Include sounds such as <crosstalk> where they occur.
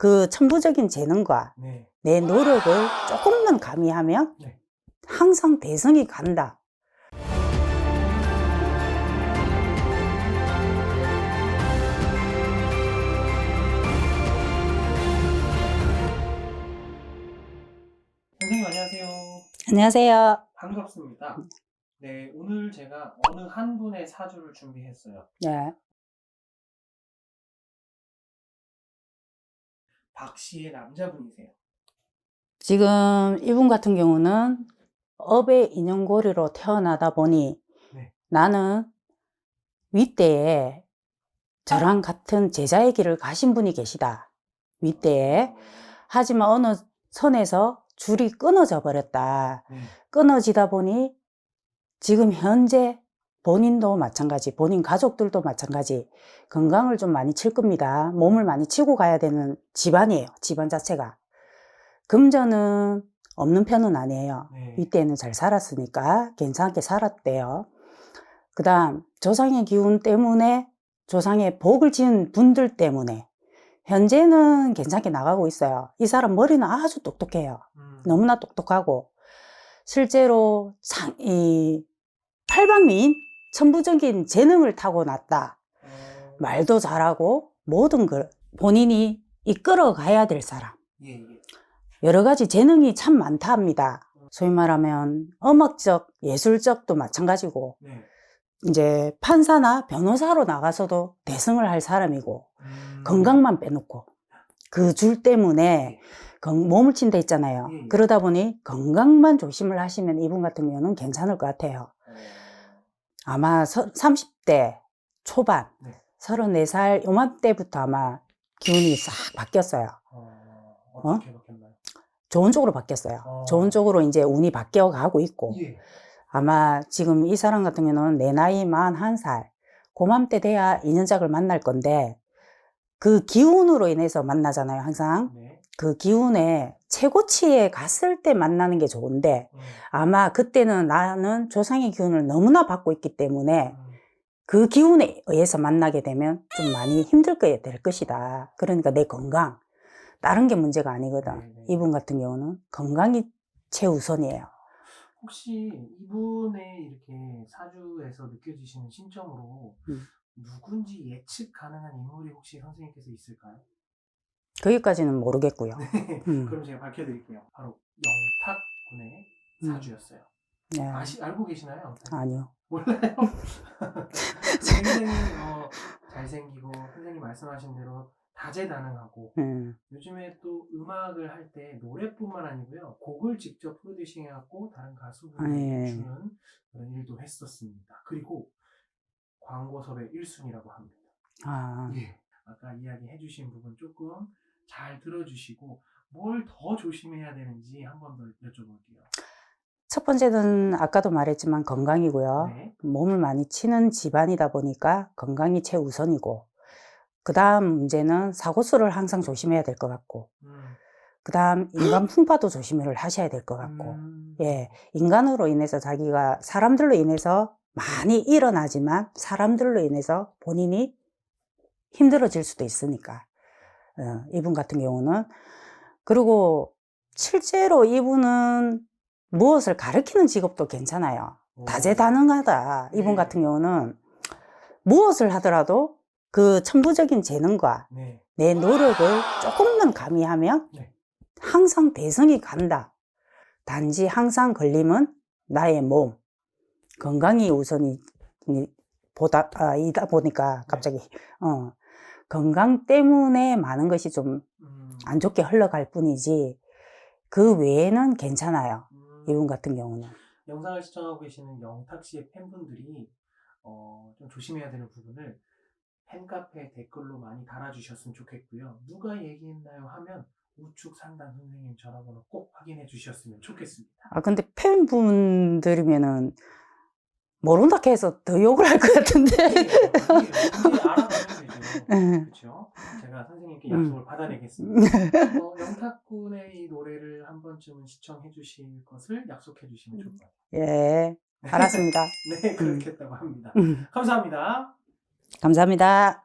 그 천부적인 재능과 네. 내 노력을 조금만 가미하면 네. 항상 대성이 간다. 선생님 안녕하세요. 안녕하세요. 반갑습니다. 네, 오늘 제가 어느 한 분의 사주를 준비했어요. 네. 박 씨의 남자분이세요. 지금 이분 같은 경우는 업의 인연고리로 태어나다 보니 네. 나는 윗대에 저랑 같은 제자의 길을 가신 분이 계시다. 윗대에. 하지만 어느 선에서 줄이 끊어져 버렸다. 네. 끊어지다 보니 지금 현재 본인도 마찬가지, 본인 가족들도 마찬가지, 건강을 좀 많이 칠 겁니다. 몸을 많이 치고 가야 되는 집안이에요. 집안 자체가. 금전은 없는 편은 아니에요. 네. 이때는 잘 살았으니까 괜찮게 살았대요. 그 다음, 조상의 기운 때문에, 조상의 복을 지은 분들 때문에, 현재는 괜찮게 나가고 있어요. 이 사람 머리는 아주 똑똑해요. 음. 너무나 똑똑하고 실제로 상, 이 팔방미인 천부적인 재능을 타고났다. 어, 말도 잘하고 모든 걸 본인이 이끌어 가야 될 사람. 예, 예. 여러 가지 재능이 참 많다 합니다. 소위 말하면 음악적, 예술적도 마찬가지고 네. 이제 판사나 변호사로 나가서도 대승을 할 사람이고 음. 건강만 빼놓고 그 줄 때문에 건- 몸을 친다 했잖아요. 예, 예. 그러다 보니 건강만 조심을 하시면 이분 같은 경우는 괜찮을 것 같아요. 어, 아마 서, 30대 초반, 네. 34살 요맘때부터 아마 기운이 싹 바뀌었어요. 어, 어떻게 바뀌었나요? 좋은 쪽으로 바뀌었어요. 어. 좋은 쪽으로 이제 운이 바뀌어 가고 있고 예. 아마 지금 이 사람 같은 경우는 내 나이 41살, 고맘때 돼야 인연작을 만날 건데 그 기운으로 인해서 만나잖아요, 항상. 네. 그 기운에 최고치에 갔을 때 만나는 게 좋은데 음. 아마 그때는 나는 조상의 기운을 너무나 받고 있기 때문에 음. 그 기운에 의해서 만나게 되면 좀 많이 힘들게 될 것이다. 그러니까 내 건강. 다른 게 문제가 아니거든. 네, 네. 이분 같은 경우는 건강이 최우선이에요. 혹시 이분의 이렇게 사주에서 느껴지시는 심정으로 음. 누군지 예측 가능한 인물이 혹시 선생님께서 있을까요? 거기까지는 모르겠고요. 음. <laughs> 그럼 제가 밝혀드릴게요. 바로 영탁군의 음. 사주였어요. 네. 아시 알고 계시나요? 아니요. 몰라요. <laughs> 굉장히 어, 잘생기고 선생님 말씀하신 대로 다재다능하고 음. 요즘에 또 음악을 할 때 노래뿐만 아니고요 곡을 직접 프로듀싱해갖고 다른 가수분에게 아, 예. 주는 그런 일도 했었습니다. 그리고 광고 섭외 1순위라고 합니다. 아, 예. 아까 이야기해주신 부분 조금 잘 들어주시고 뭘 더 조심해야 되는지 한 번 더 여쭤볼게요. 첫 번째는 아까도 말했지만 건강이고요. 네. 몸을 많이 치는 집안이다 보니까 건강이 최우선이고, 그 다음 문제는 사고수를 항상 조심해야 될 것 같고, 음. 그 다음 인간 풍파도 조심을 하셔야 될 것 같고, 음. 예, 인간으로 인해서 자기가 사람들로 인해서 많이 일어나지만 사람들로 인해서 본인이 힘들어질 수도 있으니까, 어, 이분 같은 경우는. 그리고 실제로 이분은 무엇을 가르치는 직업도 괜찮아요. 오. 다재다능하다. 이분 네. 같은 경우는 무엇을 하더라도 그 천부적인 재능과 네. 내 노력을 조금만 가미하면 네. 항상 대성이 간다. 단지 항상 걸림은 나의 몸, 건강이 우선이 보다 아, 이다 보니까 갑자기 어, 건강 때문에 많은 것이 좀안 음. 좋게 흘러갈 뿐이지 그 외에는 괜찮아요. 음. 이분 같은 경우는. 영상을 시청하고 계시는 영탁 씨의 팬분들이 어, 좀 조심해야 되는 부분을 팬카페 댓글로 많이 달아주셨으면 좋겠고요. 누가 얘기했나요 하면 우측 상단 선생님 전화번호 꼭 확인해 주셨으면 좋겠습니다. 아 근데 팬분들이면은 모른다 해서 더 욕을 할 것 같은데. 알아보면 되죠. 음. 그렇죠? 제가 선생님께 음. 약속을 받아내겠습니다. 어, 영탁군의 이 노래를 한 번쯤은 시청해 주실 것을 약속해 주시면 좋을 것 같아요. 예, 알았습니다. <laughs> 네, 그렇겠다고 합니다. 음, 감사합니다. 감사합니다.